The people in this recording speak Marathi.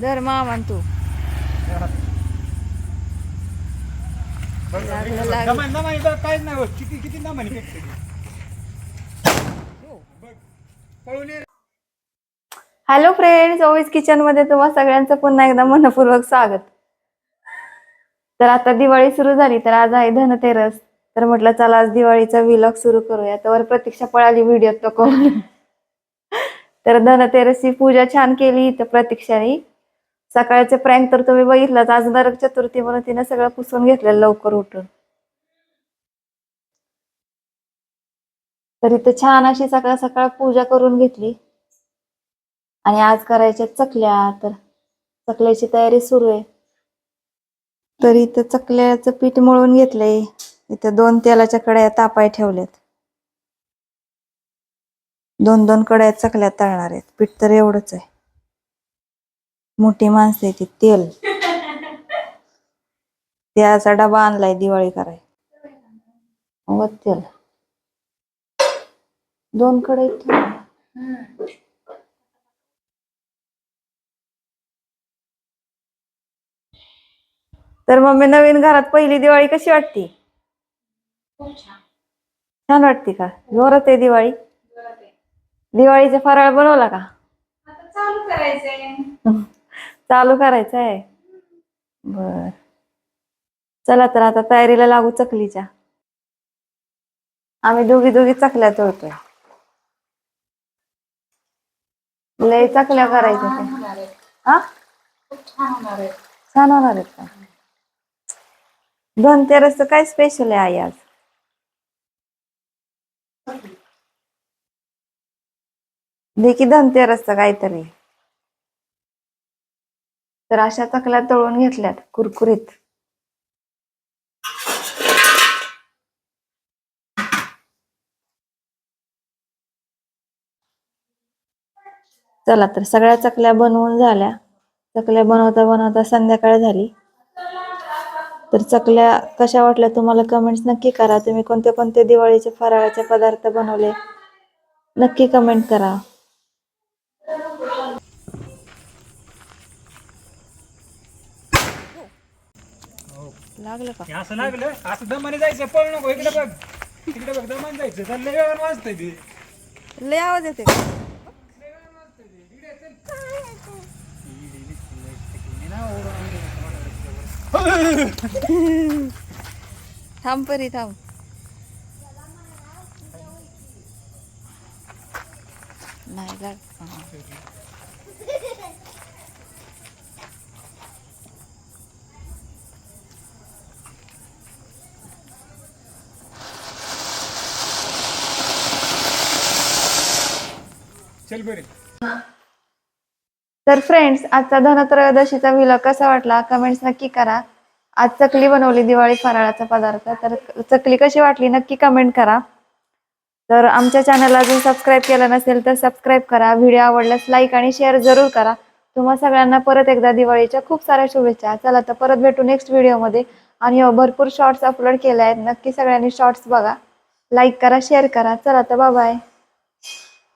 दर मामान तू. काहीच नाही किती किती पळून हॅलो फ्रेंड्स ओवीज किचनमध्ये तुम्हा सगळ्यांचं पुन्हा एकदा मनपूर्वक स्वागत. तर आता दिवाळी सुरू झाली तर आज आहे धनतेरस. तर म्हटलं चला आज दिवाळीचा विलॉग सुरू करूया. तर प्रतीक्षा पळाली व्हिडिओ तो करून तर धनतेरसची पूजा छान केली तर प्रतीक्षाने सकाळचे प्रँक तर तुम्ही बघितलाच. आज नरक चतुर्थी म्हणून तिने सगळं पुसून घेतलेलं लवकर उठून. तर इथे छान अशी सकाळ सकाळ पूजा करून घेतली. आणि आज करायच्या चकल्या तर चकल्याची तयारी सुरू आहे. तर इथं चकल्याचं पीठ मळून घेतलंय. इथं दोन तेलाच्या कड्या तापाय ठेवल्यात. दोन दोन कड्या चकल्या तळणार आहेत. पीठ तर एवढंच आहे. मोठी माणसं आहे ती तेल. त्याचा डबा आणलाय दिवाळी कराय मग तेल. दोन कडे तर मम्मी नवीन घरात पहिली दिवाळी कशी वाटती? छान वाटते का? जोरात आहे दिवाळी? दिवाळीचा फराळ बनवला का? चालू करायचंय. चालू करायचं आहे बर. चला तर आता तयारीला लागू चकलीच्या. आम्ही दोघी दोघी चकल्या तोडतोय. लय चकल्या करायच्या त्या. हा? छान होणार छान होणार आहेत का धनतेरस काय स्पेशल आहे आई आज? देखी धनतेरसचं काहीतरी. तर अशा चकल्या तळून घेतल्यात कुरकुरीत. चला तर सगळ्या चकल्या बनवून झाल्या. चकल्या बनवता बनवता संध्याकाळ झाली. तर चकल्या कशा वाटल्या तुम्हाला कमेंट्स नक्की करा. तुम्ही कोणते कोणते दिवाळीचे फराळाचे पदार्थ बनवले? नक्की कमेंट करा. लागलं का? हे असं लागलं? असं दमाने जायचं पळू नको इकडे बघ. इकडे बघ दमाने जायचं. तर लय वेळानं वाजतंय ते. लय आवाज येते थांब परी थांब. नाही लाग हा. चल बरे. तर फ्रेंड्स आजचा धनत्रयोदशीचा व्हिलॉग कसा वाटला? कमेंट्स नक्की करा. आज चकली बनवली दिवाळी फराळाचा पदार्थ. तर चकली कशी वाटली नक्की कमेंट करा. तर आमच्या चॅनलला अजून सबस्क्राईब केलं नसेल तर सबस्क्राईब करा. व्हिडिओ आवडल्यास लाईक आणि शेअर जरूर करा. तुम्हा सगळ्यांना परत एकदा दिवाळीच्या खूप साऱ्या शुभेच्छा. चला तर परत भेटू नेक्स्ट व्हिडिओमध्ये आणि हो भरपूर शॉर्ट्स अपलोड केले आहेत. नक्की सगळ्यांनी शॉर्ट्स बघा. लाईक करा शेअर करा. चला तर बाय